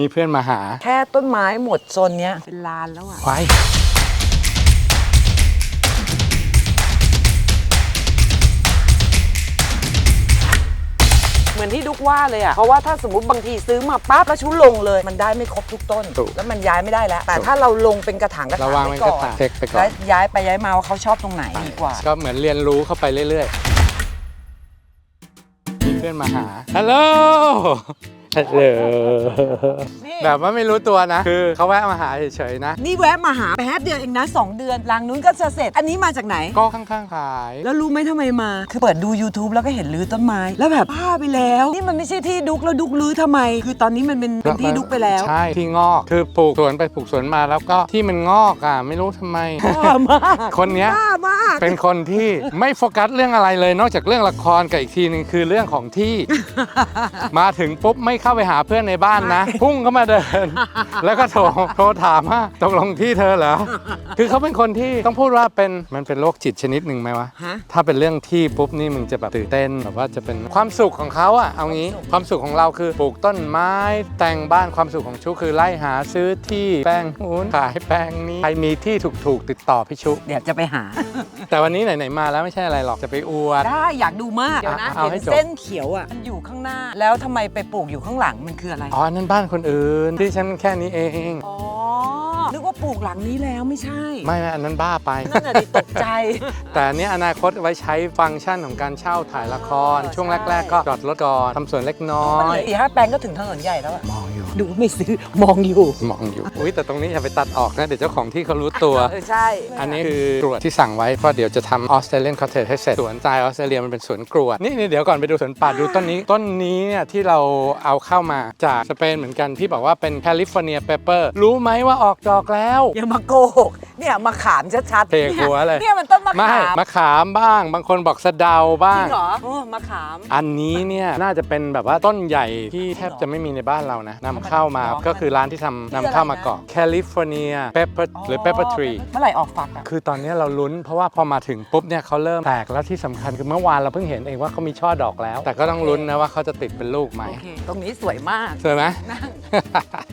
มีเพื่อนมาหาแค่ต้นไม้หมดโซนเนี้ยเป็นลานแล้วอะ ไว้เหมือนที่ดุกว่าเลยอะ เพราะว่าถ้าสมมติบางทีซื้อมาปั๊บแล้วชุลงเลย มันได้ไม่ครบทุกต้น ถูกแล้วมันย้ายไม่ได้แล้ว แต่ถูกถ้าเราลงเป็นกระถางกระถางระวังไว้มันก่ก็อนตัดเช็คไปก่อแล้วนย้ายไปย้ายมาว่าเขาชอบตรงไหนดีกว่า ก็เหมือนเรียนรู้เข้าไปเรื่อยๆ มีเพื่อนมาหา ฮัลโหล ฮัลโหลนี่แบบว่าไม่รู้ตัวนะ คือเขาแวะมาหาเฉยๆนะ นี่แวะมาหาแป๊บเดียวเองนะ2เดือนหลังนู้นก็จะเสร็จ อันนี้มาจากไหน ก็ข้างๆขาย แล้วรู้ไหมทำไมมา คือเปิดดู YouTube แล้วก็เห็นรื้อต้นไม้ แล้วแบบบ้าไปแล้ว นี่มันไม่ใช่ที่ดุกแล้วดุกรื้อทำไม คือตอนนี้มันเป็นเป็นที่ดุกไปแล้ว ใช่ที่งอกคือปลูกสวนไปปลูกสวนมาแล้วก็ที่มันงอกอะไม่รู้ทำไม บ้ามากคนเนี้ย บ้ามาก เป็นคนที่ไม่โฟกัสเรื่องอะไรเลย นอกจากเรื่องละครกับอีกทีหนึงคือเรื่องของที่ มาถึงปุ๊บไม่เข้าไปหาเพื่อนในบ้านนะ พุ่งเข้ามาเดิน แล้วก็โทรโทรถามว่าตกลงที่เธอเหรอ คือเขาเป็นคนที่ต้องพูดว่าเป็นมันเป็นโรคจิตชนิดหนึ่งไหมวะ ฮะ ถ้าเป็นเรื่องที่ปุ๊บนี่มึงจะแบบตื่นเต้นแบบว่าจะเป็นความสุขของเขาอะเอางี้ ความสุขของเราคือปลูกต้นไม้แต่งบ้านความสุขของชุคือไล่หาซื้อที่แปลงนู้นขายแปลงนี้ใครมีที่ถูกๆติดต่อพี่ชุ เดี๋ยวจะไปหา แต่วันนี้ไหนๆมาแล้วไม่ใช่อะไรหรอกจะไปอวด ได้อยากดูมากเดี๋ยวนะเอาเห็นให้จบ เส้นเขียวอะมันอยู่ข้างหน้า แล้วทำไมไปปลูกอยู่ข้างหลังมันคืออะไร อ๋ออันนั่นบ้านคนอื่น ที่ฉันแค่นี้เอง อ๋อนึก ว่าปลูกหลังนี้แล้วไม่ใช่ ไม่ไม่อันนั้นบ้าไป นั่นน่ะดิตกใจ แต่อันเนี้ยอนาคตไว้ใช้ฟังก์ชันของการเช่าถ่ายละครเออช่วงใช่ แรก ๆ ก็จอดรถก่อนทำสวนเล็กน้อมันเหย ลืออีกห้าแปลงก็ถึงถนนใหญ่แล้วอะมองอยู่ ดูไม่ซื้อมองอยู่มองอยู่ อุ้ยแต่ตรงนี้อย่าไปตัดออกนะ เดี๋ยวเจ้าของที่เขารู้ตัว เออใช่อันนี้คือ กรวดที่สั่งไว้ เพราะเดี๋ยวจะทำออสเตรเลียนคอเทจให้เสร็จ สวนสไตล์ออสเตรเลียมันเป็นสวนกรวด นี่นี่เดี๋ยวก่อนไปดูสวนป่าดูต้นนี้ ต้นนี้เนี่ยที่เราเอาเข้ามาจากสเปนเหมือนกันที่บอกว่าเป็นแคลิฟอร์เนียเปเปอร์รู้ไหมว่าออกดอกแล้วอย่ามาโกหกเนี่ยมาขามชัดๆเทหัวเลยเนี่ยมันต้นมะไม่ขามมะขามบ้าง บางคนบอกสะเดาบ้าจริงงเหรอโอ้มะขาม อันนี้เนี่ยน่าจะเป็นแบบว่าต้นใหญ่ที่แทบจะไม่มีในบ้านเรานะนำเข้ามาอ๋อก็คือร้านที่ทำนำเข้ามาเกาะแคลิฟอร์เนียเปเปอร์หรือเปเปอร์ทรี เมื่อไหร่ออกฝักอะคือตอนนี้เราลุ้นเพราะว่าพอมาถึงปุ๊บเนี่ยเขาเริ่มแตกแล้วที่สำคัญคือเมื่อวานเราเพิ่งเห็นเองว่าเขามีช่อดอกแล้ว แต่ก็ต้องลุ้นนะว่าเขาจะติดเป็นลูกไหมโอเค ตรงนี้สวยมากสวยไหม นั่ง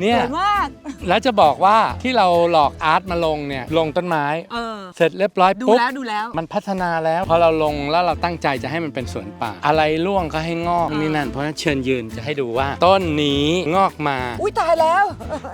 เนี่สยวยมาก แล้วจะบอกว่าที่เราหลอกอาร์ตมาลงเนี่ยลงต้นไม้ เออ เสร็จเรียบร้อยดูปุ๊บแล้วดูแล้ว มันพัฒนาแล้วพอเราลงแล้วเราตั้งใจจะให้มันเป็นสวนป่า อะไรร่วงก็ให้งอกอ่านี่นี่นั่นเพราะฉะนั้นเชิญยืนจะให้ดูว่า ต้นนี้งอกมา อุ้ยตายแล้ว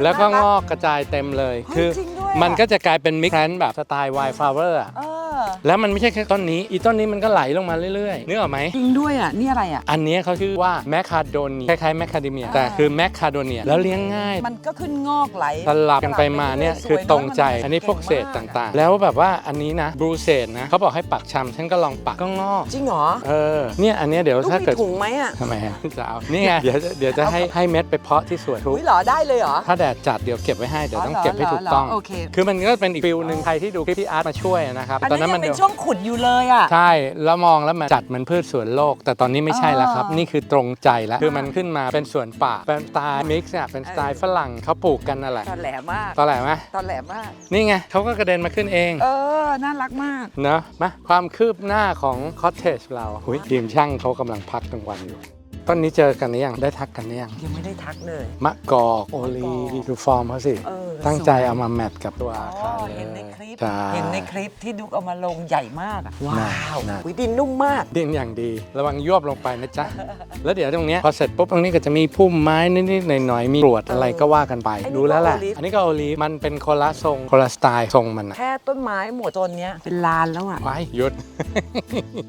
แล้วก็งอกกระจายเต็มเลย เฮ้ยคือจริงด้วยอะ มันก็จะกลายเป็นมิกซ์แพลนแบบสไตล์ไวฟลาวเวอร์ เออ แล้วมันไม่ใช่แค่ต้นนี้ อีต้นนี้มันก็ไหลลงมาเรื่อยๆนึกออกไหม จริงด้วยอะ นี่อะไรอะ อันนี้เขาชื่อว่าแมคคาโดเนียคล้ายๆแมคคาเดเมีย แต่คือแมคคาโดเนีย แล้วเลี้ยงง่าย มันก็ขึ้นงอกไหลสลับกันไปมาเนี่ยสวคือตรงใจะอันนี้พวกเศษต่างๆ แล้วแบบว่าอันนี้นะบรูเศษนะเขาบอกให้ปักชำฉันก็ลองปักก็งอก จริงเหรอ เออ เนี่ยอันเนี้ยเดี๋ยวลูกถ้ามีเกิดถุงไหมอะทำไมฮะจะเอานี่ไง เดี๋ยวจะเดี๋ยวจะให้ให้เม็ดไปเพาะที่สวนทุกอุ้ยเหรอได้เลยเหรอ ถ้าแดดจัดเดี๋ยวเก็บไว้ให้เดี๋ยวต้องอ๋อเหรอเก็บให้ถูกต้องเหรอโอเคคือมันก็เป็นอีกฟิลหนึ่งใครที่ดูคลิปที่อาร์ตมาช่วยนะครับอันตอนนั้นั้นนยัมันงเป็นเดี๋ยวช่วงขุดอยู่เลยอะ ใช่ แล้วมองแล้วมันจัดเหมันพืชสวนโลก แต่ตอนนี้ไม่ใช่แล้วครับอ๋อนี่คือตรงใจแล้ว คือมันขึ้นมาเป็นสวนป่า เป็นสไตล์มิกซ์เนี่ยเป็นสไตล์ฝรั่งเขาปลูกกันนั่นแหละตอนแหลมากตอนไหนไหมตอนแหลมาก นี่ไงเขาก็กระเด็นมาขึ้นเอง เออ น่ารักมาก เนอะมาความคืบหน้าของคอ t เทจเราหุยทีมช่างเขากำลังพักกลางวันอยู่ ต้นนี้เจอกันหรือยังได้ทักกันหรือยังยังไม่ได้ทักเลย มะกอกโอลีดูฟอร์มเขาสิ เออ ตั้งใจสวยเอามาแมทกับตัวอ๋อาอคารเลยเห็นในคลิปใช่ เห็นในคลิปที่ดุกเอามาลงใหญ่มากอะว้าวน่ะ อุ้ยดินนุ่มมาก ดินอย่างดีระวังยวบลงไปนะจ๊ะ แล้วเดี๋ยวตรงเนี้ยพอเสร็จปุ๊บตรงนี้ก็จะมีพุ่มไม้นิดๆหน่อยๆมีกรวดอะไรก็ว่ากันไป ไอ้นี่ดูแล้วแหละก็โอลิฟ อันนี้ก็โอลีฟมันเป็นคนละทรงคนละสไตล์ทรงมันอะแค่ต้นไม้หมดโซนเนี้ยเป็นลานแล้วอะไว้หยุด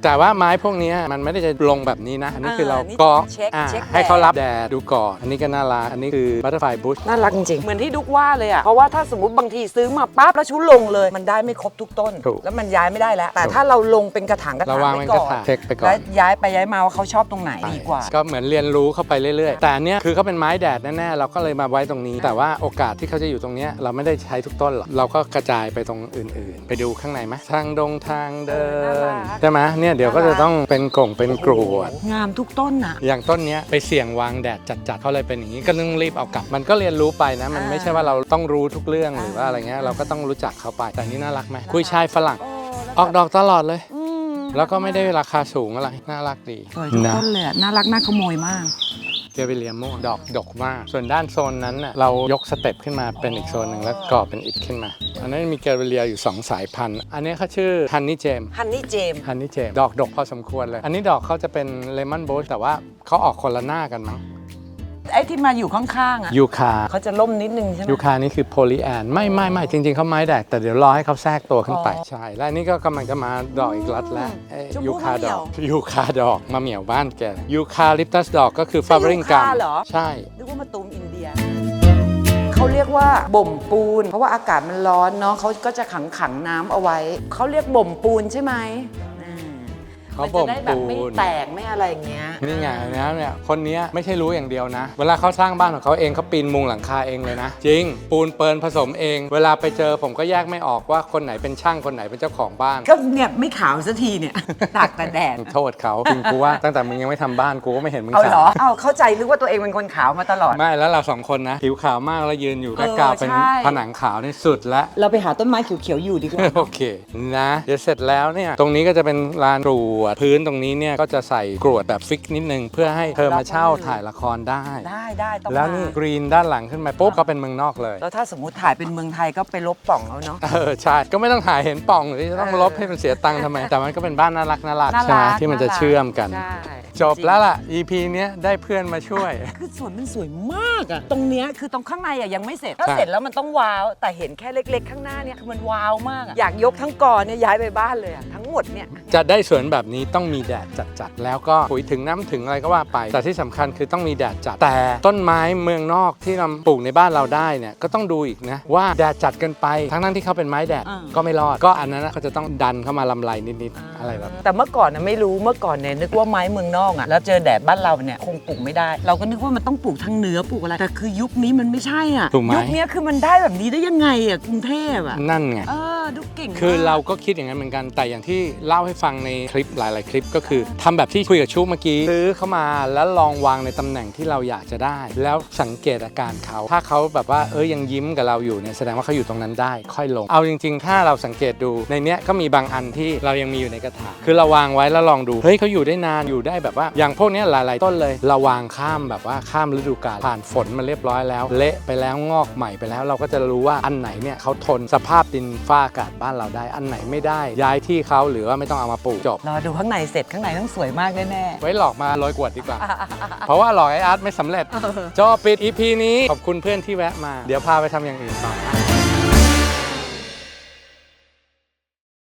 แต่ว่าไม้พวกเนี้ยมันไม่ได้จะลงแบบนี้นะอันนี้คือเราอ่านี่ก็เช็คอ่าเช็คแดดให้เขารับแดดดูก่อน อันนี้ก็น่ารัก อันนี้คือบัตเตอร์ไฟบุชน่ารักจริงๆเหมือนที่ดุกว่าเลยอะ เพราะว่าถ้าสมมติบางทีซื้อมาปั๊บแล้วชุลงเลย มันได้ไม่ครบทุกต้น ถูกแล้วมันย้ายไม่ได้แล้ว แต่ถูกถ้าเราลงเป็นกระถางกระถางระวังมันไว้กก่ระอนถางเช็คไปก่อน แล้วย้ายไปย้ายมาว่าเขาชอบตรงไหนดีกว่า ก็เหมือนเรียนรู้เข้าไปเรื่อย ๆ แต่อันเนี้ยคือเขาเป็นไม้แดดแน่ๆ เราก็เลยมาไว้ตรงนี้ แต่ว่าโอกาสที่เขาจะอยู่ตรงเนี้ยเราไม่ได้ใช้ทุกต้นหรอก เราก็กระจายไปตรงอื่นๆ ไปดูข้างในไหมทางดงทางเดิเออน่านรัก ใช่ไหมเนี่ยเดี๋ยวก็จะต้องเป็นกล่งเป็นกรวดงามทุกต้นอะ อย่างต้นเนี้ยไปเสี่ยงวางแดดจัดๆเขาเลยเป็นอย่างนี้ก็ต้องรีบเอากลับ มันก็เรียนรู้ไปนะ มันอ่าไม่ใช่ว่าเราต้องรู้ทุกเรื่องหรือว่าอ่าอะไรเงี้ยเราก็ต้องรู้จักเขาไปแต่นี่น่ารักไหมคุยชายฝรั่งโอ้แล้วออกดอกตลอดเลยอืมแล้วก็ไม่ได้ราคาสูงอะไรน่ารักดี สวยทุกนะ ต้นเลยอะน่ารักน่าขโมยมาก เกเบเลียโมดอกดกมากส่วนด้านโซนนั้นน่ะเรายกสเต็ปขึ้นมาเป็นอีกโซนหนึ่งแล้วก่อเป็นอิฐขึ้นมา อันนั้นมีเกเบเลียอยู่ 2 สายพันธุ์ อันนี้เขาชื่อฮันนี่เจมฮันนี่เจมฮันนี่เจมดอกดกพอสมควรเลย อันนี้ดอกเขาจะเป็นเลมอนโบสแต่ว่าเขาออกคนละหน้ากันมั้ง ไอ้ที่มาอยู่ข้างๆอะยูคาเขาจะล่มนิดนึงใช่ไหมยูคานี่คือโพลีแอนไม่ไม่ไม่จริง ๆเขาไม้แดกแต่เดี๋ยวรอให้เขาแทรกตัวขึ้นไปอ๋อใช่ และอันนี้ก็กำลังจะมาดอกอีกล็อตแล้วเอ้ยชมพู่ยูคามะเหมี่ดยอวกยูคาดอกมาเหมี่ยวบ้านแกยูคาลิปตัสดอกก็คือฟาไม่เวอริงกัมยูคาเหรอ ใช่ นึกว่ามาตูมอินเดีย เขาเรียกว่าบ่มปูน เพราะว่าอากาศมันร้อนเนาะเขาก็จะขังขังๆน้ำเอาไว้ เขาเรียกบ่มปูนใช่ไหมอ่า เขามันบ่จะมได้แบบปูไม่น แตกไม่อะไรอย่างเงี้ยนี่ไงนะเนี่ยคนเนี้ยไม่ใช่รู้อย่างเดียวนะ เวลาเขาสร้างบ้านของเขาเองเขาปีนมุงหลังคาเองเลยนะ จริง ปูนเปิลผสมเอง เวลาไปเจอผมก็แยกไม่ออกว่าคนไหนเป็นช่างคนไหนเป็นเจ้าของบ้าน ก็เนี่ยไม่ขาวสักทีเนี่ย ตากแต่แดด โทษเขาจริงกูว่าตั้งแต่มึงยังไม่ทำบ้านกูก็ไม่เห็นมึงเอาเหรอขาวเอาเข้าใจนึกว่าตัวเองเป็นคนขาวมาตลอด ไม่แล้วเราสองคนนะผิวขาวมากแล้วยืนอยู่เอแบ็อคกราวด์เป็นใช่ ผนังขาวนี่สุดละ เราไปหาต้นไม้เขียวๆอยู่ดีกว่า โอเคนะ เดี๋ยวเสร็จแล้วเนี่ย ตรงนี้ก็จะเป็นลานกรวดพื้นตรงนี้เนี่ยก็จะใส่กรวดแบบฟิกนิดนึง เพื่อให้เธอมาเช่าถ่ายละครได้ ได้ได้ต้องแล้วมานี่กรีนด้านหลังขึ้นมาปุ๊บก็เป็นเมืองนอกเลย แล้วถ้าสมมติถ่ายเป็นเมืองไทยก็ไปลบป่องแล้วเนาะ เออใช่ก็ไม่ต้องถ่ายเห็นปล่องหรือจะต้องเออลบให้มันเสียตังค์ทำไม แต่มันก็เป็นบ้านน่ารักน่ารักน่าใช่ไหมรักที่มันจะารักเชื่อมกัน ใช่ จบแล้วล่ะ EP เนี้ยได้เพื่อนมาช่วย คือสวนมันสวยมากอะตรงเนี้ยคือตรงข้างในอะยังไม่เสร็จ ถ้าใช่ เสร็จแล้วมันต้องว้าว แต่เห็นแค่เล็ก ๆ ข้างหน้าเนี่ยคือมันว้าวมากอะอยากยกทั้งกอเนี่ยย้ายไปบ้านเลยอะทั้งหมดเนี่ย จะได้สวนแบบนี้ต้องมีแดดจัดๆ แล้วก็ปุ๋ยถึงน้ำถึงอะไรก็ว่าไป แต่ที่สำคัญคือต้องมีแดดจัด แต่ต้นไม้เมืองนอกที่เราปลูกในบ้านเราได้เนี่ยก็ต้องดูอีกนะว่าแดดจัดเกินไป ทั้งนั้นที่เขาเป็นไม้แดดอ่า ก็ไม่รอด ก็อันนั้นนะเขาจะต้องดันเข้ามาลำไรนิดๆอะไรแบบแต่เมื่อก่อนนะไม่รู้เมื่อก่อนเนี่ยนึกว่าไม้เมืองนอกอะแล้วเจอแดดบ้านเราเนี่ยคงปลูกไม่ได้ เราก็นึกว่ามันต้องปลูกทางเหนือปลูกอะไรแต่คือยุคนี้มันไม่ใช่อะถูกไหม ยุคเนี้ยคือมันได้แบบนี้ได้ยังไงอะกรุงเทพอะนั่นไง เออดูเก่งคือเราก็คิดอย่างนั้นเหมือนกัน แต่อย่างที่เล่าให้ฟังในคลิปหลาย ๆ คลิปก็คือทำแบบที่คุยกับชูเมื่อกี้ซื้อเข้ามาแล้วลองวางในตำแหน่งที่เราอยากจะได้ แล้วสังเกตอาการเขาถ้าเขาแบบว่าเอ้ยยังยิ้มกับเราอยู่เนี่ยแสดงว่าเขาอยู่ตรงนั้นได้ ค่อยลง เอาจริง ๆ ถ้าเราสังเกตดูในเนี้ยก็มีบางอันที่เรายังมีอยู่ในกระถางคือเราวางไว้แล้วลองดูเฮ้ยเขาอยู่ได้นานอยู่ได้แบบว่า อย่างพวกเนี้ยหลาย ๆ ต้นเลยเราวางข้ามแบบว่าข้ามฤดูกาลผ่านฝนมาเรียบร้อยแล้ว เละไปแล้วงอกใหม่ไปแล้ว เราก็จะรู้ว่าอันไหนเนี่ยเขาทนสภาพดินฟ้าอากาศบ้านเราได้ อันไหนไม่ได้ ย้ายที่เขาหรือว่าไม่ต้องเอามาปลูกจบ รอดูข้างในเสร็จข้างในต้องสวยมากแน่ไว้หลอกมาลอยกวดดีกว่า เพราะว่าหลอกไออาร์ตไม่สำเร็จ จอปิด EP นี้ ขอบคุณเพื่อนที่แวะมา เดี๋ยวพาไปทำอย่างอื่นต่อ